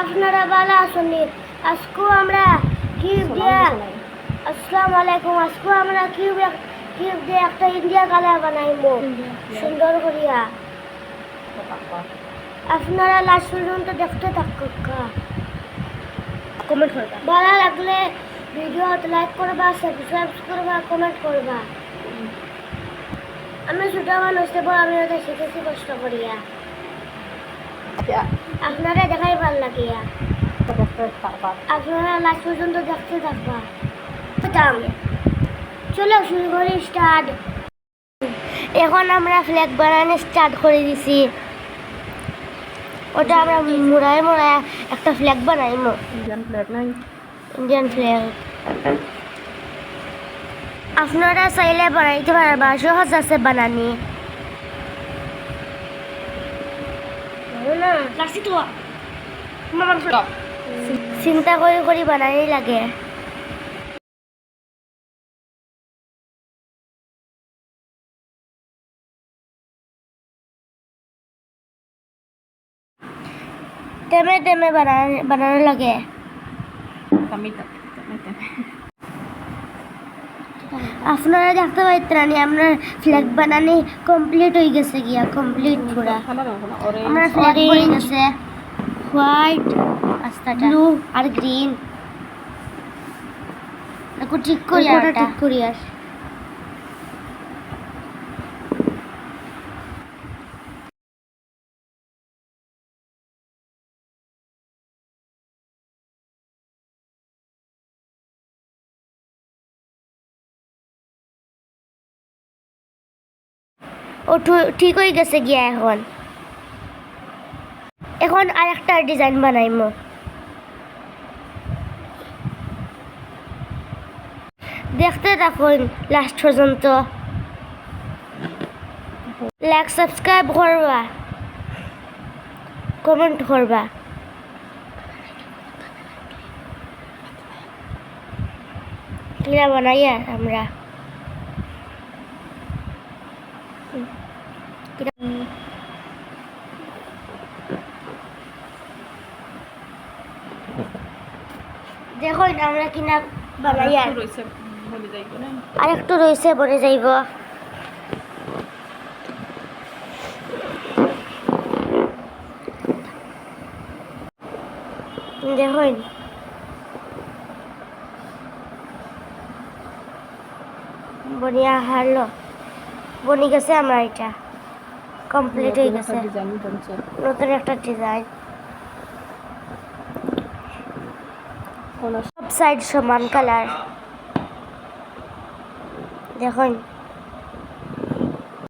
আপনারা ভালো আসুন আজকেও আমরা কিউব দিয়ে আসসালামু আলাইকুম। আজকেও আমরা কিউব কিউব দিয়ে একটা ইন্ডিয়া কালার বানাইবো সুন্দর করিয়া। আপনারা লাস্ট পর্যন্ত দেখতে থাকুক। কমেন্ট করবা ভালো লাগলে ভিডিও লাইক করবা সাবস্ক্রাইব করবা কমেন্ট করবা। আমি ছোট মানুষ দেবো আমি ওদের শিখেছি কষ্ট করিয়া। আপনারা দেখাই ভালো লাগিয়া আপনারা লাস্ট পর্যন্ত দেখতে থাকবা। চলো শুরু করি স্টার্ট এখন আমরা ফ্ল্যাগ বানানো স্টার্ট করে দিছি। ওটা আমরা মোড়ায় মোড়ায় একটা ফ্ল্যাগ বানাইমো। ইন্ডিয়ান ফ্ল্যাগ নাই। ইন্ডিয়ান ফ্ল্যাগ আপনারা চাইলে বানাইতে পারবা সহজ আছে বানানি। লাগছি তো। মামার চিন্তা কৰি কৰি বানাই লাগে। টেমে টেমে বানানো লাগে। আপনারা দেখতে পাইতেন আমরা ফ্ল্যাগ বানানি কমপ্লিট হয়ে গেছে গিয়া কমপ্লিট পুরা। আমরা ফ্ল্যাগ হয়ে গেছে। হোয়াইট ব্লু আর গ্রিন ঠিক করি ঠিক করি আর ও ঠিক হয়ে গেছে গিয়া এখন। এখন আর একটা ডিজাইন বানাইমো। দেখতে থাকুন লাস্ট পর্যন্ত। লাইক সাবস্ক্রাইব করবা কমেন্ট করবা কিরা বানাইয়া আমরা। দেখুন আমরা কিনা বলে আর একটু রয়েছে বনে যাইব। দেখুন। বনিয়া হারলো। বনি গেছে আমার এটা কমপ্লিট হয়ে গেছে। নতুন একটা ডিজাইন সব সাইড সমান কালার দেখুন।